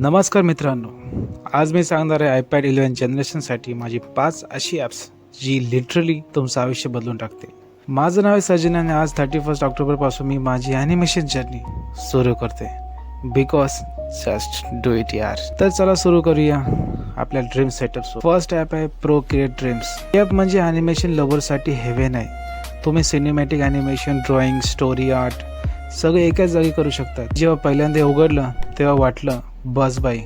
नमस्कार मित्रांनो आज मी सांगणार आहे आयपॅड इलेवन जनरेशनसाठी माझी पाच अशी ॲप्स जी लिटरली तुमचं आयुष्य बदलून टाकते माझं नाव आहे सचिन आणि आज थर्टी फर्स्ट ऑक्टोबरपासून मी माझी ॲनिमेशन जर्नी सुरू करते. बिकॉज जस्ट डू इट यार. तर चला सुरू करूया आपल्या ड्रीम सेटअप फर्स्ट ॲप आहे प्रो क्रिएट ड्रीम्स ॲप म्हणजे ॲनिमेशन लव्हरसाठी हेवेन आहे तुम्ही cinematic animation drawing story art सगळं एकाच जागी करू शकता. जेव्हा पहिल्यांदा उघडलं तेव्हा वाटलं बस बाई.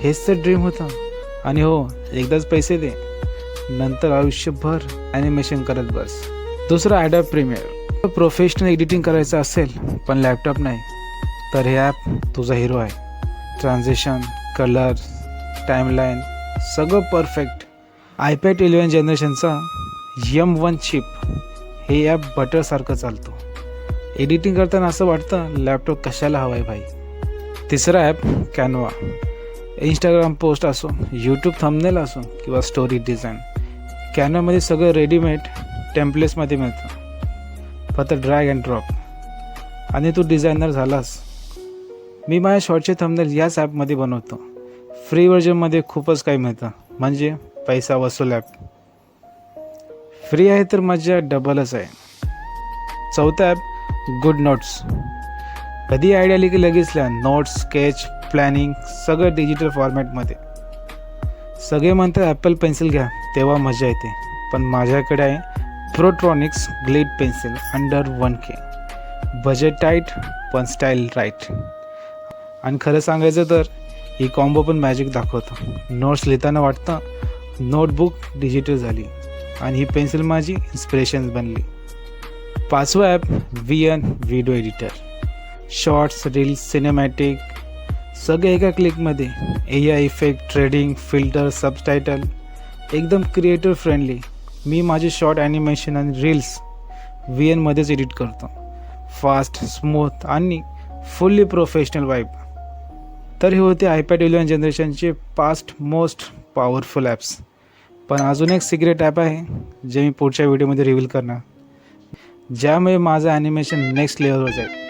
हेच तर ड्रीम होतं. आणि हो एकदाच पैसे दे. नंतर आयुष्यभर ॲनिमेशन करत बस. दुसरं ॲडॉप प्रीमियर प्रोफेशनल एडिटिंग करायचं असेल पण लॅपटॉप नाही. तर हे ॲप तुझा हिरो आहे. ट्रान्झेशन कलर टाईमलाईन सगळं परफेक्ट आयपॅड इलेवन जनरेशनचा यम वन चिप हे ॲप बटरसारखं चालतो. एडिटिंग करताना असं वाटतं लॅपटॉप कशाला हवा आहे भाई. तिसरा ॲप कॅनवा इंस्टाग्राम पोस्ट असो यूट्यूब थंबनेल असो किंवा स्टोरी डिझाईन कॅनवामध्ये सगळं रेडीमेड टेम्पलेट्समध्ये मिळतं. फक्त ड्रॅग अँड ड्रॉप आणि तू डिझायनर झालास. मी माझ्या शॉर्टचे थंबनेल याच ॲपमध्ये बनवतो. फ्री व्हर्जनमध्ये खूपच काही मिळतं. म्हणजे पैसा वसूल ॲप फ्री आहे तर मजा डबलच आहे. चौथा ॲप गुड नोट्स कधी आयडिया आली की लगेच लिहा. नोट्स स्केच प्लॅनिंग सगळं डिजिटल फॉर्मॅटमध्ये सगळे म्हणतात ॲपल पेन्सिल घ्या तेव्हा मजा येते. पण माझ्याकडे आहे Protronics glade pencil under one K budget tight पण स्टाईल राईट आणि खरं सांगायचं तर ही कॉम्बो पण मॅजिक दाखवतं. नोट्स लिहिताना वाटतं नोटबुक डिजिटल झाली. आणि ही पेन्सिल माझी इन्स्पिरेशन बनली. पाचवं app V N video editor shorts reels cinematic सगळे एका क्लिकमध्ये. A I effect trending filter subtitle एकदम क्रिएटर फ्रेंडली मी माझे शॉर्ट ॲनिमेशन आणि रील्स व्ही एनमध्येच एडिट करतो. फास्ट स्मूथ आणि फुल्ली प्रोफेशनल वाईब तर हे होते आयपॅड इलेवन जनरेशनचे पास्ट मोस्ट पॉवरफुल ॲप्स पण अजून एक सिक्रेट ॲप आहे जे मी पुढच्या व्हिडिओमध्ये रिव्हील करणार. ज्यामुळे माझं ॲनिमेशन नेक्स्ट लेवलवर जाईल.